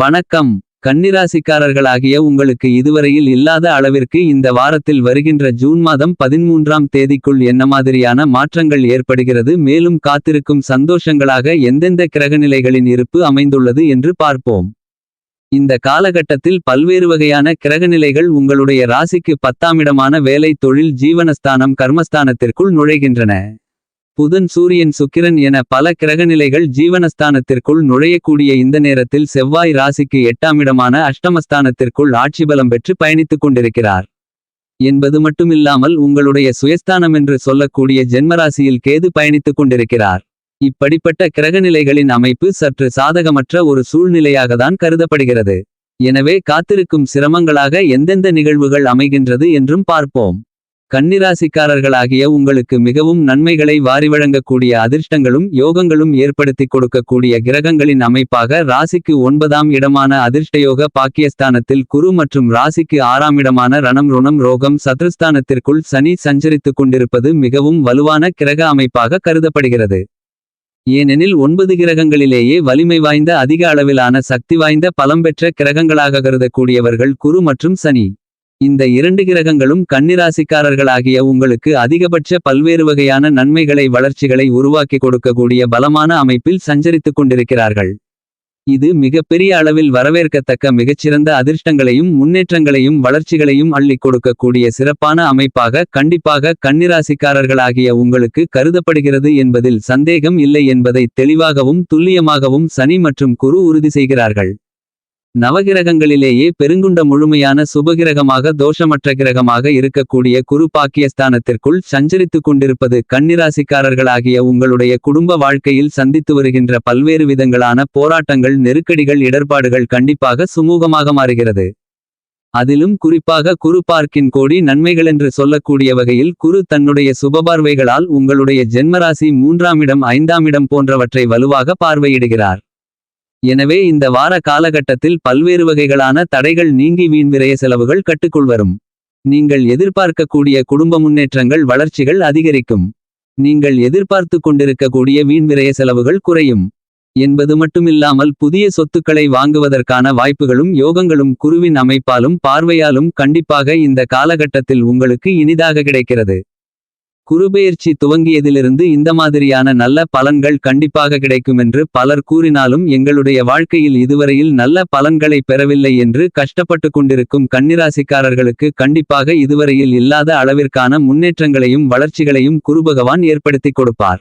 வணக்கம். கன்னிராசிக்காரர்களாகிய உங்களுக்கு இதுவரையில் இல்லாத அளவிற்கு இந்த வாரத்தில் வருகின்ற ஜூன் மாதம் பதிமூன்றாம் தேதிக்குள் என்ன மாதிரியான மாற்றங்கள் ஏற்படுகிறது மேலும் காத்திருக்கும் சந்தோஷங்களாக எந்தெந்த கிரகநிலைகளின் இருப்பு அமைந்துள்ளது என்று பார்ப்போம். இந்த காலகட்டத்தில் பல்வேறு வகையான கிரகநிலைகள் உங்களுடைய ராசிக்கு பத்தாமிடமான வேலை தொழில் ஜீவனஸ்தானம் கர்மஸ்தானத்திற்குள் நுழைகின்றன. புதன் சூரியன் சுக்கிரன் என பல கிரகநிலைகள் ஜீவனஸ்தானத்திற்குள் நுழையக்கூடிய இந்த நேரத்தில் செவ்வாய் ராசிக்கு எட்டாமிடமான அஷ்டமஸ்தானத்திற்குள் ஆட்சிபலம் பெற்று பயணித்துக் கொண்டிருக்கிறார். என்பது மட்டுமில்லாமல் உங்களுடைய சுயஸ்தானம் என்று சொல்லக்கூடிய ஜென்மராசியில் கேது பயணித்துக் கொண்டிருக்கிறார். இப்படிப்பட்ட கிரகநிலைகளின் அமைப்பு சற்று சாதகமற்ற ஒரு சூழ்நிலையாகத்தான் கருதப்படுகிறது. எனவே காத்திருக்கும் சிரமங்களாக எந்தெந்த நிகழ்வுகள் அமைகின்றது என்றும் பார்ப்போம். கன்னிராசிக்காரர்களாகிய உங்களுக்கு மிகவும் நன்மைகளை வாரி வழங்கக்கூடிய அதிர்ஷ்டங்களும் யோகங்களும் ஏற்படுத்திக் கொடுக்கக்கூடிய கிரகங்களின் அமைப்பாக ராசிக்கு ஒன்பதாம் இடமான அதிர்ஷ்டயோக பாக்கியஸ்தானத்தில் குரு மற்றும் ராசிக்கு ஆறாம் இடமான ரணம் ருணம் ரோகம் சத்ருஸ்தானத்திற்குள் சனி சஞ்சரித்துக் கொண்டிருப்பது மிகவும் வலுவான கிரக அமைப்பாக கருதப்படுகிறது. ஏனெனில் ஒன்பது கிரகங்களிலேயே வலிமை வாய்ந்த அதிக அளவிலான சக்தி வாய்ந்த பலம் பெற்ற கிரகங்களாக கருதக்கூடியவர்கள் குரு மற்றும் சனி. இந்த இரண்டு கிரகங்களும் கன்னிராசிக்காரர்களாகிய உங்களுக்கு அதிகபட்ச பல்வேறு வகையான நன்மைகளை வளர்ச்சிகளை உருவாக்கி கொடுக்கக்கூடிய பலமான அமைப்பில் சஞ்சரித்துக் கொண்டிருக்கிறார்கள். இது மிகப்பெரிய அளவில் வரவேற்கத்தக்க மிகச்சிறந்த அதிர்ஷ்டங்களையும் முன்னேற்றங்களையும் வளர்ச்சிகளையும் அள்ளிக் கொடுக்கக்கூடிய சிறப்பான அமைப்பாக கண்டிப்பாக கன்னிராசிக்காரர்களாகிய உங்களுக்கு கருதப்படுகிறது என்பதில் சந்தேகம் இல்லை என்பதை தெளிவாகவும் துல்லியமாகவும் சனி மற்றும் குரு உறுதி செய்கிறார்கள். நவகிரகங்களிலேயே பெருங்குண்ட முழுமையான சுபகிரகமாக தோஷமற்ற கிரகமாக இருக்கக்கூடிய குரு பாக்கியஸ்தானத்திற்குள் சஞ்சரித்துக் கொண்டிருப்பது கன்னிராசிக்காரர்களாகிய உங்களுடைய குடும்ப வாழ்க்கையில் சந்தித்து வருகின்ற பல்வேறு விதங்களான போராட்டங்கள் நெருக்கடிகள் இடர்பாடுகள் கண்டிப்பாக சுமூகமாக மாறுகிறது. அதிலும் குறிப்பாக குரு பார்க்கின் கோடி நன்மைகளென்று சொல்லக்கூடிய வகையில் குரு தன்னுடைய சுபபார்வைகளால் உங்களுடைய ஜென்மராசி மூன்றாம் இடம் ஐந்தாம் இடம் போன்றவற்றை வலுவாக பார்வையிடுகிறார். எனவே இந்த வார காலகட்டத்தில் பல்வேறு வகைகளான தடைகள் நீங்கி வீண் விரய செலவுகள் கட்டுக்குள் வரும். நீங்கள் எதிர்பார்க்கக்கூடிய குடும்ப முன்னேற்றங்கள் வளர்ச்சிகள் அதிகரிக்கும். நீங்கள் எதிர்பார்த்து கொண்டிருக்கக்கூடிய வீண் விரய செலவுகள் குறையும். என்பது மட்டுமில்லாமல் புதிய சொத்துக்களை வாங்குவதற்கான வாய்ப்புகளும் யோகங்களும் குருவின் அமைப்பாலும் பார்வையாலும் கண்டிப்பாக இந்த காலகட்டத்தில் உங்களுக்கு இனிதாக கிடைக்கிறது. குருபெயர்ச்சி துவங்கியதிலிருந்து இந்த மாதிரியான நல்ல பலன்கள் கண்டிப்பாக கிடைக்குமென்று பலர் கூறினாலும் எங்களுடைய வாழ்க்கையில் இதுவரையில் நல்ல பலன்களை பெறவில்லை என்று கஷ்டப்பட்டு கொண்டிருக்கும் கன்னிராசிக்காரர்களுக்கு கண்டிப்பாக இதுவரையில் இல்லாத அளவிற்கான முன்னேற்றங்களையும் வளர்ச்சிகளையும் குருபகவான் ஏற்படுத்திக் கொடுப்பார்.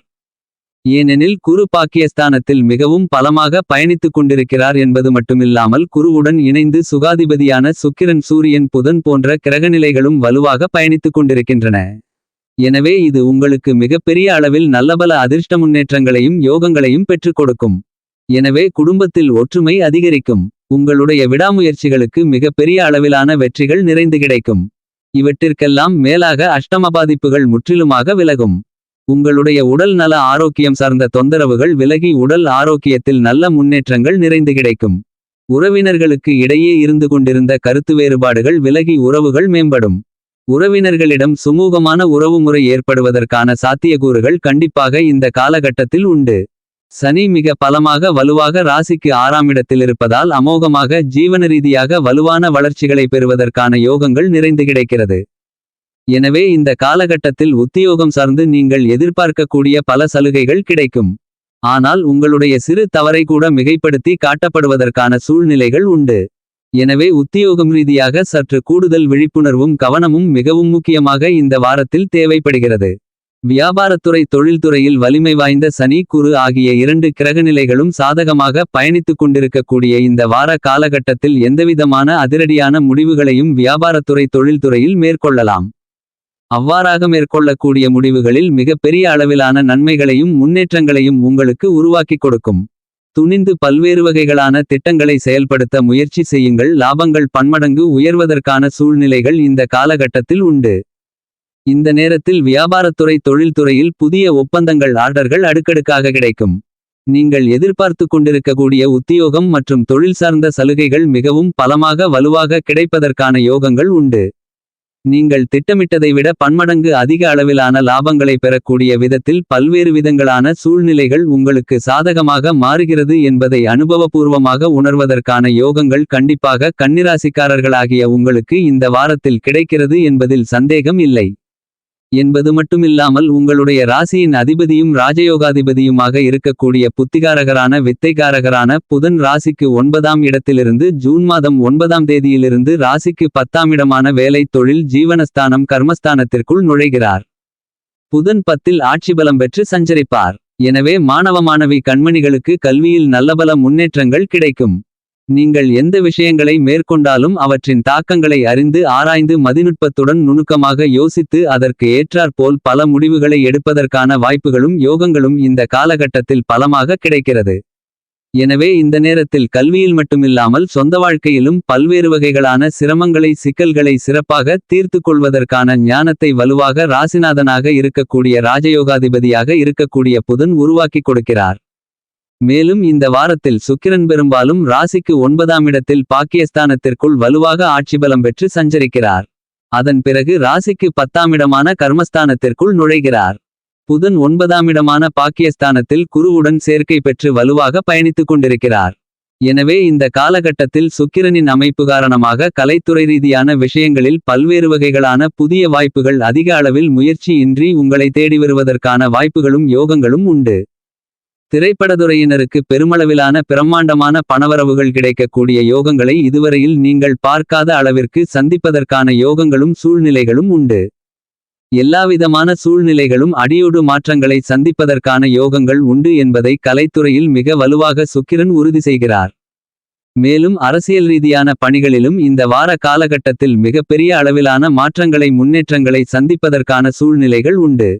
ஏனெனில் குரு பாக்கியஸ்தானத்தில் மிகவும் பலமாக பயணித்துக் கொண்டிருக்கிறார் என்பது மட்டுமில்லாமல் குருவுடன் இணைந்து சுகாதிபதியான சுக்கிரன் சூரியன் புதன் போன்ற கிரகநிலைகளும் வலுவாக பயணித்துக் கொண்டிருக்கின்றன. எனவே இது உங்களுக்கு மிகப்பெரிய அளவில் நல்லபல அதிர்ஷ்ட முன்னேற்றங்களையும் யோகங்களையும் பெற்றுக் கொடுக்கும். எனவே குடும்பத்தில் ஒற்றுமை அதிகரிக்கும். உங்களுடைய விடாமுயற்சிகளுக்கு மிகப்பெரிய அளவிலான வெற்றிகள் நிறைந்து கிடைக்கும். இவற்றிற்கெல்லாம் மேலாக அஷ்டம பாதிப்புகள் முற்றிலுமாக விலகும். உங்களுடைய உடல் நல ஆரோக்கியம் சார்ந்த தொந்தரவுகள் விலகி உடல் ஆரோக்கியத்தில் நல்ல முன்னேற்றங்கள் நிறைந்து கிடைக்கும். உறவினர்களுக்கு இடையே இருந்து கொண்டிருந்த கருத்து வேறுபாடுகள் விலகி உறவுகள் மேம்படும். உறவினர்களிடம் சுமூகமான உறவுமுறை ஏற்படுவதற்கான சாத்தியக்கூறுகள் கண்டிப்பாக இந்த காலகட்டத்தில் உண்டு. சனி மிக பலமாக வலுவாக ராசிக்கு ஆறாம் இடத்தில் இருப்பதால் அமோகமாக ஜீவன ரீதியாக வலுவான வளர்ச்சிகளை பெறுவதற்கான யோகங்கள் நிறைந்து கிடைக்கிறது. எனவே இந்த காலகட்டத்தில் உத்தியோகம் சார்ந்து நீங்கள் எதிர்பார்க்கக்கூடிய பல சலுகைகள் கிடைக்கும். ஆனால் உங்களுடைய சிறு தவறை கூட மிகைப்படுத்தி காட்டப்படுவதற்கான சூழ்நிலைகள் உண்டு. எனவே உத்தியோகம் ரீதியாக சற்று கூடுதல் விழிப்புணர்வும் கவனமும் மிகவும் முக்கியமாக இந்த வாரத்தில் தேவைப்படுகிறது. வியாபாரத்துறை தொழில்துறையில் வலிமை வாய்ந்த சனி குரு ஆகிய இரண்டு கிரகநிலைகளும் சாதகமாக பயணித்துக் கொண்டிருக்கக்கூடிய இந்த வார காலகட்டத்தில் எந்தவிதமான அதிரடியான முடிவுகளையும் வியாபாரத்துறை தொழில்துறையில் மேற்கொள்ளலாம். அவ்வாறாக மேற்கொள்ளக்கூடிய முடிவுகளில் மிகப்பெரிய அளவிலான நன்மைகளையும் முன்னேற்றங்களையும் உங்களுக்கு உருவாக்கிக் கொடுக்கும். துணிந்து பல்வேறு வகைகளான திட்டங்களை செயல்படுத்த முயற்சி செய்யுங்கள். லாபங்கள் பன்மடங்கு உயர்வதற்கான சூழ்நிலைகள் இந்த காலகட்டத்தில் உண்டு. இந்த நேரத்தில் வியாபாரத்துறை தொழில்துறையில் புதிய ஒப்பந்தங்கள் ஆர்டர்கள் அடுக்கடுக்காக கிடைக்கும். நீங்கள் எதிர்பார்த்து கொண்டிருக்கக்கூடிய உத்தியோகம் மற்றும் தொழில் சார்ந்த சலுகைகள் மிகவும் பலமாக வலுவாக கிடைப்பதற்கான யோகங்கள் உண்டு. நீங்கள் திட்டமிட்டதை விட பன்மடங்கு அதிக அளவிலான லாபங்களை பெறக்கூடிய விதத்தில் பல்வேறு விதங்களான சூழ்நிலைகள் உங்களுக்கு சாதகமாக மாறுகிறது என்பதை அனுபவபூர்வமாக உணர்வதற்கான யோகங்கள் கண்டிப்பாக கன்னிராசிக்காரர்களாகிய உங்களுக்கு இந்த வாரத்தில் கிடைக்கிறது என்பதில் சந்தேகம் இல்லை. என்பது மட்டுமில்லாமல் உங்களுடைய ராசியின் அதிபதியும் ராஜயோகாதிபதியுமாக இருக்கக்கூடிய புத்திகாரகரான வித்தைகாரகரான புதன் ராசிக்கு ஒன்பதாம் இடத்திலிருந்து ஜூன் மாதம் ஒன்பதாம் தேதியிலிருந்து ராசிக்கு பத்தாம் இடமான வேலை தொழில் ஜீவனஸ்தானம் கர்மஸ்தானத்திற்குள் நுழைகிறார். புதன் பத்தில் ஆட்சி பலம் பெற்று சஞ்சரிப்பார். எனவே மாணவ மாணவி கண்மணிகளுக்கு கல்வியில் நல்லபல முன்னேற்றங்கள் கிடைக்கும். நீங்கள் எந்த விஷயங்களை மேற்கொண்டாலும் அவற்றின் தாக்கங்களை அறிந்து ஆராய்ந்து மதிநுட்பத்துடன் நுணுக்கமாக யோசித்து அதற்கு ஏற்றாற்போல் பல முடிவுகளை எடுப்பதற்கான வாய்ப்புகளும் யோகங்களும் இந்த காலகட்டத்தில் பலமாக கிடைக்கிறது. எனவே இந்த நேரத்தில் கல்வியில் மட்டுமில்லாமல் சொந்த வாழ்க்கையிலும் பல்வேறு வகைகளான சிரமங்களை சிக்கல்களை சிறப்பாக தீர்த்து கொள்வதற்கான ஞானத்தை வலுவாக ராசிநாதனாக இருக்கக்கூடிய ராஜயோகாதிபதியாக இருக்கக்கூடிய புதன் உருவாக்கிக் கொடுக்கிறார். மேலும் இந்த வாரத்தில் சுக்கிரன் பெரும்பாலும் ராசிக்கு ஒன்பதாம் இடத்தில் பாக்கியஸ்தானத்திற்குள் வலுவாக ஆட்சிபலம் பெற்று சஞ்சரிக்கிறார். அதன் பிறகு ராசிக்கு பத்தாம் இடமான கர்மஸ்தானத்திற்குள் நுழைகிறார். புதன் ஒன்பதாம் இடமான பாக்கியஸ்தானத்தில் குருவுடன் சேர்க்கை பெற்று வலுவாக பயணித்துக் கொண்டிருக்கிறார். எனவே இந்த காலகட்டத்தில் சுக்கிரனின் அமைப்பு காரணமாக கலைத்துறை ரீதியான விஷயங்களில் பல்வேறு வகைகளான புதிய வாய்ப்புகள் அதிக அளவில் முயற்சியின்றி உங்களை தேடி வருவதற்கான வாய்ப்புகளும் யோகங்களும் உண்டு. திரைப்படத்துறையினருக்கு பெருமளவிலான பிரம்மாண்டமான பணவரவுகள் கிடைக்கக்கூடிய யோகங்களை இதுவரையில் நீங்கள் பார்க்காத அளவிற்கு சந்திப்பதற்கான யோகங்களும் சூழ்நிலைகளும் உண்டு. எல்லாவிதமான சூழ்நிலைகளும் அடியோடு மாற்றங்களை சந்திப்பதற்கான யோகங்கள் உண்டு என்பதை கலைத்துறையில் மிக வலுவாக சுக்கிரன் உறுதி செய்கிறார். மேலும் அரசியல் ரீதியான பணிகளிலும் இந்த வார காலகட்டத்தில் மிகப்பெரிய அளவிலான மாற்றங்களை முன்னேற்றங்களை சந்திப்பதற்கான சூழ்நிலைகள் உண்டு.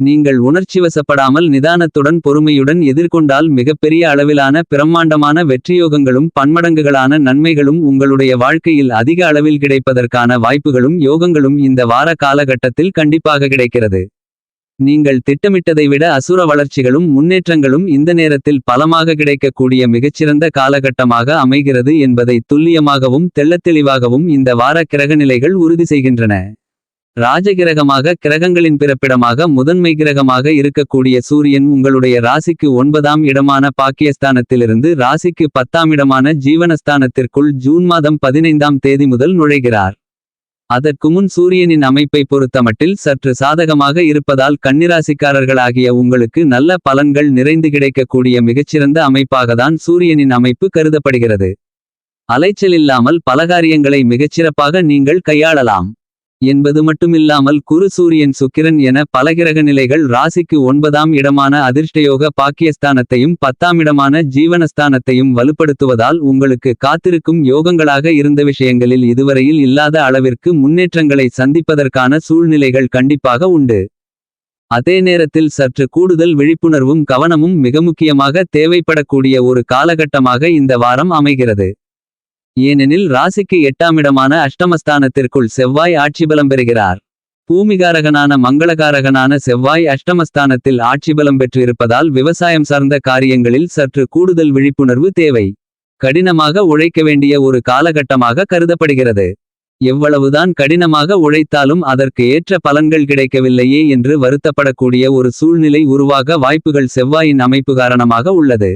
நீங்கள் உணர்ச்சிவசப்படாமல் நிதானத்துடன் பொறுமையுடன் எதிர்கொண்டால் மிகப்பெரிய அளவிலான பிரம்மாண்டமான வெற்றியோகங்களும் பன்மடங்குகளான நன்மைகளும் உங்களுடைய வாழ்க்கையில் அதிக அளவில் கிடைப்பதற்கான வாய்ப்புகளும் யோகங்களும் இந்த வார காலகட்டத்தில் கண்டிப்பாக கிடைக்கிறது. நீங்கள் திட்டமிட்டதை விட அசுர வளர்ச்சிகளும் முன்னேற்றங்களும் இந்த நேரத்தில் பலமாக கிடைக்கக்கூடிய மிகச்சிறந்த காலகட்டமாக அமைகிறது என்பதை துல்லியமாகவும் தெள்ளத்தெளிவாகவும் இந்த வார கிரகநிலைகள் உறுதி செய்கின்றன. ராஜகிரகமாக கிரகங்களின் பிறப்பிடமாக முதன்மை கிரகமாக இருக்கக்கூடிய சூரியன் உங்களுடைய ராசிக்கு ஒன்பதாம் இடமான பாக்கியஸ்தானத்திலிருந்து ராசிக்கு பத்தாம் இடமான ஜீவனஸ்தானத்திற்குள் ஜூன் மாதம் பதினைந்தாம் தேதி முதல் நுழைகிறார். அதற்கு முன் சூரியனின் அமைப்பை பொறுத்தமட்டில் சற்று சாதகமாக இருப்பதால் கன்னிராசிக்காரர்களாகிய உங்களுக்கு நல்ல பலன்கள் நிறைந்து கிடைக்கக்கூடிய மிகச்சிறந்த அமைப்பாகத்தான் சூரியனின் அமைப்பு கருதப்படுகிறது. அலைச்சலில்லாமல் பலகாரியங்களை மிகச்சிறப்பாக நீங்கள் கையாளலாம். என்பது மட்டுமில்லாமல் குரு சூரியன் சுக்கிரன் என பலகிரக நிலைகள் ராசிக்கு ஒன்பதாம் இடமான அதிர்ஷ்டயோக பாக்கியஸ்தானத்தையும் பத்தாம் இடமான ஜீவனஸ்தானத்தையும் வலுப்படுத்துவதால் உங்களுக்கு காத்திருக்கும் யோகங்களாக இருந்த விஷயங்களில் இதுவரையில் இல்லாத அளவிற்கு முன்னேற்றங்களை சந்திப்பதற்கான சூழ்நிலைகள் கண்டிப்பாக உண்டு. அதே நேரத்தில் சற்று கூடுதல் விழிப்புணர்வும் கவனமும் மிக முக்கியமாக தேவைப்படக்கூடிய ஒரு காலகட்டமாக இந்த வாரம் அமைகிறது. ஏனெனில் ராசிக்கு எட்டாமிடமான அஷ்டமஸ்தானத்திற்குள் செவ்வாய் ஆட்சிபலம் பெறுகிறார். பூமிகாரகனான மங்களகாரகனான செவ்வாய் அஷ்டமஸ்தானத்தில் ஆட்சிபலம் பெற்றிருப்பதால் விவசாயம் சார்ந்த காரியங்களில் சற்று கூடுதல் விழிப்புணர்வு தேவை. கடினமாக உழைக்க வேண்டிய ஒரு காலகட்டமாக கருதப்படுகிறது. எவ்வளவுதான் கடினமாக உழைத்தாலும் அதற்கு ஏற்ற பலன்கள் கிடைக்கவில்லையே என்று வருத்தப்படக்கூடிய ஒரு சூழ்நிலை உருவாக வாய்ப்புகள் செவ்வாயின் அமைப்பு காரணமாக உள்ளது.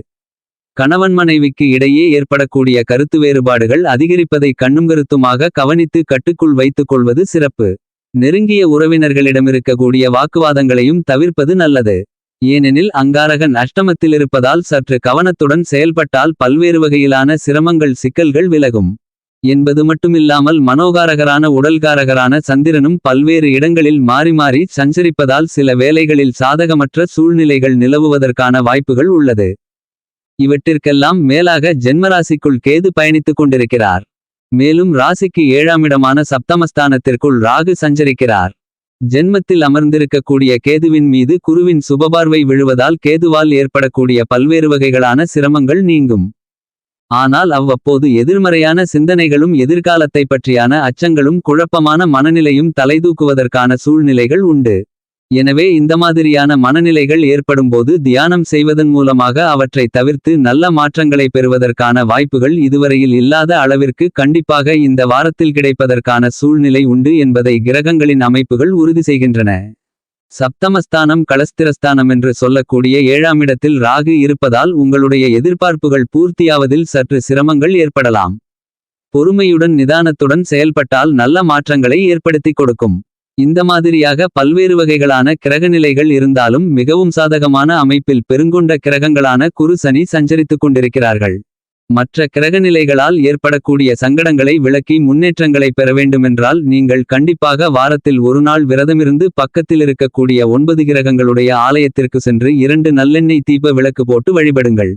கணவன் மனைவிக்கு இடையே ஏற்படக்கூடிய கருத்து வேறுபாடுகள் அதிகரிப்பதை கண்ணும் கருத்துமாக கவனித்து கட்டுக்குள் வைத்துக் கொள்வது சிறப்பு. நெருங்கிய உறவினர்களிடமிருக்கக்கூடிய வாக்குவாதங்களையும் தவிர்ப்பது நல்லது. ஏனெனில் அங்காரகன் அஷ்டமத்தில் இருப்பதால் சற்று கவனத்துடன் செயல்பட்டால் பல்வேறு வகையிலான சிரமங்கள் சிக்கல்கள் விலகும். என்பது மட்டுமில்லாமல் மனோகாரகரான உடல்காரகரான சந்திரனும் பல்வேறு இடங்களில் மாறி மாறி சஞ்சரிப்பதால் சில வேலைகளில் சாதகமற்ற சூழ்நிலைகள் நிலவுவதற்கான வாய்ப்புகள் உள்ளது. இவற்றிற்கெல்லாம் மேலாக ஜென்மராசிக்குள் கேது பயணித்துக் கொண்டிருக்கிறார். மேலும் ராசிக்கு ஏழாமிடமான சப்தமஸ்தானத்திற்குள் ராகு சஞ்சரிக்கிறார். ஜென்மத்தில் அமர்ந்திருக்கக்கூடிய கேதுவின் மீது குருவின் சுபபார்வை விழுவதால் கேதுவால் ஏற்படக்கூடிய பல்வேறு வகைகளான சிரமங்கள் நீங்கும். ஆனால் அவ்வப்போது எதிர்மறையான சிந்தனைகளும் எதிர்காலத்தை பற்றியான அச்சங்களும் குழப்பமான மனநிலையும் தலைதூக்குவதற்கான சூழ்நிலைகள் உண்டு. எனவே இந்த மாதிரியான மனநிலைகள் ஏற்படும்போது தியானம் செய்வதன் மூலமாக அவற்றை தவிர்த்து நல்ல மாற்றங்களை பெறுவதற்கான வாய்ப்புகள் இதுவரையில் இல்லாத அளவிற்கு கண்டிப்பாக இந்த வாரத்தில் கிடைப்பதற்கான சூழ்நிலை உண்டு என்பதை கிரகங்களின் அமைப்புகள் உறுதி செய்கின்றன. சப்தமஸ்தானம் களஸ்திரஸ்தானம் என்று சொல்லக்கூடிய ஏழாம் இடத்தில் ராகு இருப்பதால் உங்களுடைய எதிர்பார்ப்புகள் பூர்த்தியாவதில் சற்று சிரமங்கள் ஏற்படலாம். பொறுமையுடன் நிதானத்துடன் செயல்பட்டால் நல்ல மாற்றங்களை ஏற்படுத்திக் கொடுக்கும். இந்த மாதிரியாக பல்வேறு வகைகளான கிரகநிலைகள் இருந்தாலும் மிகவும் சாதகமான அமைப்பில் பெருங்கொண்ட கிரகங்களான குரு சனி சஞ்சரித்துக் கொண்டிருக்கிறார்கள். மற்ற கிரகநிலைகளால் ஏற்படக்கூடிய சங்கடங்களை விளக்கி முன்னேற்றங்களை பெற வேண்டுமென்றால் நீங்கள் கண்டிப்பாக வாரத்தில் ஒரு நாள் விரதமிருந்து பக்கத்தில் இருக்கக்கூடிய ஒன்பது கிரகங்களுடைய ஆலயத்திற்கு சென்று இரண்டு நல்லெண்ணெய் தீப விளக்கு போட்டு வழிபடுங்கள்.